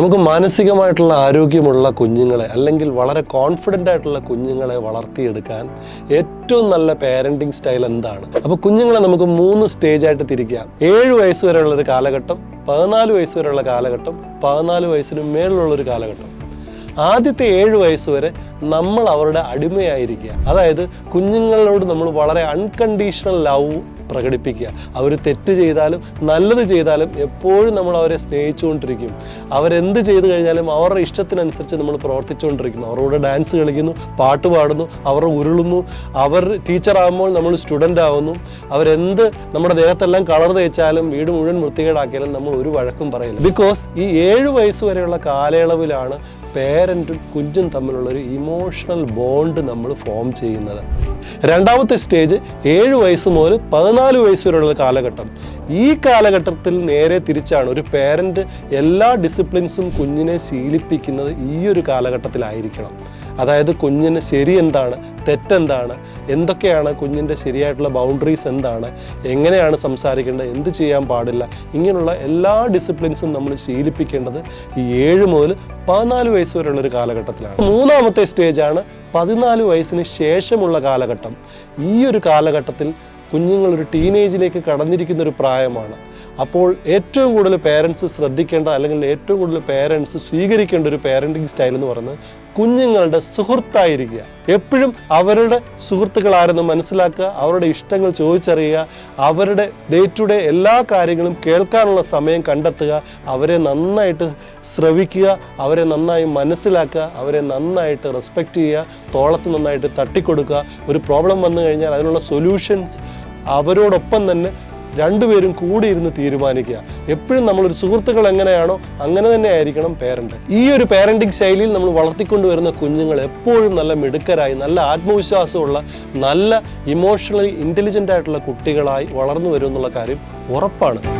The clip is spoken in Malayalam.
നമുക്ക് മാനസികമായിട്ടുള്ള ആരോഗ്യമുള്ള കുഞ്ഞുങ്ങളെ അല്ലെങ്കിൽ വളരെ കോൺഫിഡന്റ് ആയിട്ടുള്ള കുഞ്ഞുങ്ങളെ വളർത്തിയെടുക്കാൻ ഏറ്റവും നല്ല പേരന്റിങ് സ്റ്റൈൽ എന്താണ്? അപ്പോൾ കുഞ്ഞുങ്ങളെ നമുക്ക് മൂന്ന് സ്റ്റേജ് ആയിട്ട് തിരിക്കാം. ഏഴ് വയസ്സ് വരെയുള്ള ഒരു കാലഘട്ടം പതിനാല് വയസ്സ് വരെയുള്ള കാലഘട്ടം പതിനാല് വയസ്സിന് മേളിലുള്ള ഒരു കാലഘട്ടം. ആദ്യത്തെ ഏഴ് വയസ്സ് വരെ നമ്മൾ അവരുടെ അടിമയായിരിക്കുക. അതായത് കുഞ്ഞുങ്ങളോട് നമ്മൾ വളരെ അൺകണ്ടീഷണൽ ലവ് പ്രകടിപ്പിക്കുക. അവർ തെറ്റ് ചെയ്താലും നല്ലത് ചെയ്താലും എപ്പോഴും നമ്മൾ അവരെ സ്നേഹിച്ചുകൊണ്ടിരിക്കും. അവരെന്ത് ചെയ്തു കഴിഞ്ഞാലും അവരുടെ ഇഷ്ടത്തിനനുസരിച്ച് നമ്മൾ പ്രവർത്തിച്ചുകൊണ്ടിരിക്കുന്നു. അവരോട് ഡാൻസ് കളിക്കുന്നു പാട്ട് പാടുന്നു അവർ ഉരുളുന്നു. അവർ ടീച്ചറാകുമ്പോൾ നമ്മൾ സ്റ്റുഡന്റ് ആവുന്നു. അവരെന്ത് നമ്മുടെ ദേഹത്തെല്ലാം കളർ തേച്ചാലും വീട് മുഴുവൻ വൃത്തികേടാക്കിയാലും നമ്മൾ ഒരു വഴക്കും പറയില്ല. ബിക്കോസ് ഈ ഏഴ് വയസ്സ് വരെയുള്ള കാലയളവിലാണ് പേരന്റും കുഞ്ഞും തമ്മിലുള്ള ഒരു ഇമോഷണൽ ബോണ്ട് നമ്മൾ ഫോം ചെയ്യുന്നത്. രണ്ടാമത്തെ സ്റ്റേജ് ഏഴ് വയസ്സ് മുതൽ പതിനാല് വയസ്സ് വരെയുള്ള കാലഘട്ടം. ഈ കാലഘട്ടത്തിൽ നേരെ തിരിച്ചാണ് ഒരു പേരന്റ് എല്ലാ ഡിസിപ്ലിൻസും കുഞ്ഞിനെ ശീലിപ്പിക്കുന്നത് ഈ ഒരു കാലഘട്ടത്തിലായിരിക്കണം. അതായത് കുഞ്ഞിന് ശരി എന്താണ് തെറ്റെന്താണ് എന്തൊക്കെയാണ് കുഞ്ഞിന്റെ ശരിയായിട്ടുള്ള ബൗണ്ടറീസ് എന്താണ് എങ്ങനെയാണ് സംസാരിക്കേണ്ടത് എന്ത് ചെയ്യാൻ പാടില്ല ഇങ്ങനെയുള്ള എല്ലാ ഡിസിപ്ലിൻസും നമ്മൾ ശീലിപ്പിക്കേണ്ടത് ഈ ഏഴ് മുതൽ പതിനാല് വയസ്സ് വരെയുള്ള ഒരു കാലഘട്ടത്തിലാണ്. മൂന്നാമത്തെ സ്റ്റേജാണ് പതിനാല് വയസ്സിന് ശേഷമുള്ള കാലഘട്ടം. ഈ ഒരു കാലഘട്ടത്തിൽ കുഞ്ഞുങ്ങൾ ഒരു ടീനേജിലേക്ക് കടന്നിരിക്കുന്ന ഒരു പ്രായമാണ്. അപ്പോൾ ഏറ്റവും കൂടുതൽ പേരൻസ് ശ്രദ്ധിക്കേണ്ട അല്ലെങ്കിൽ ഏറ്റവും കൂടുതൽ പേരൻസ് സ്വീകരിക്കേണ്ട ഒരു പേരന്റിങ് സ്റ്റൈൽ എന്ന് പറയുന്നത് കുഞ്ഞുങ്ങളുടെ സുഹൃത്തായിരിക്കുക. എപ്പോഴും അവരുടെ സുഹൃത്തുക്കൾ ആരെന്ന് മനസ്സിലാക്കുക അവരുടെ ഇഷ്ടങ്ങൾ ചോദിച്ചറിയുക അവരുടെ ഡേ ടു ഡേ എല്ലാ കാര്യങ്ങളും കേൾക്കാനുള്ള സമയം കണ്ടെത്തുക അവരെ നന്നായിട്ട് ശ്രവിക്കുക അവരെ നന്നായി മനസ്സിലാക്കുക അവരെ നന്നായിട്ട് റെസ്പെക്റ്റ് ചെയ്യുക തോളത്ത് നന്നായിട്ട് തട്ടിക്കൊടുക്കുക. ഒരു പ്രോബ്ലം വന്നു കഴിഞ്ഞാൽ അതിനുള്ള സൊല്യൂഷൻസ് അവരോടൊപ്പം തന്നെ രണ്ടുപേരും കൂടി ഇരുന്ന് തീരുമാനിക്കുക. എപ്പോഴും നമ്മളൊരു സുഹൃത്തുക്കൾ എങ്ങനെയാണോ അങ്ങനെ തന്നെ ആയിരിക്കണം പേരന്റ് ഈ ഒരു പേരന്റിങ് ശൈലിയിൽ നമ്മൾ വളർത്തിക്കൊണ്ടുവരുന്ന കുഞ്ഞുങ്ങൾ എപ്പോഴും നല്ല മിടുക്കരായി നല്ല ആത്മവിശ്വാസമുള്ള നല്ല ഇമോഷണലി ഇന്റലിജന്റ് ആയിട്ടുള്ള കുട്ടികളായി വളർന്നു വരും എന്നുള്ള കാര്യം ഉറപ്പാണ്.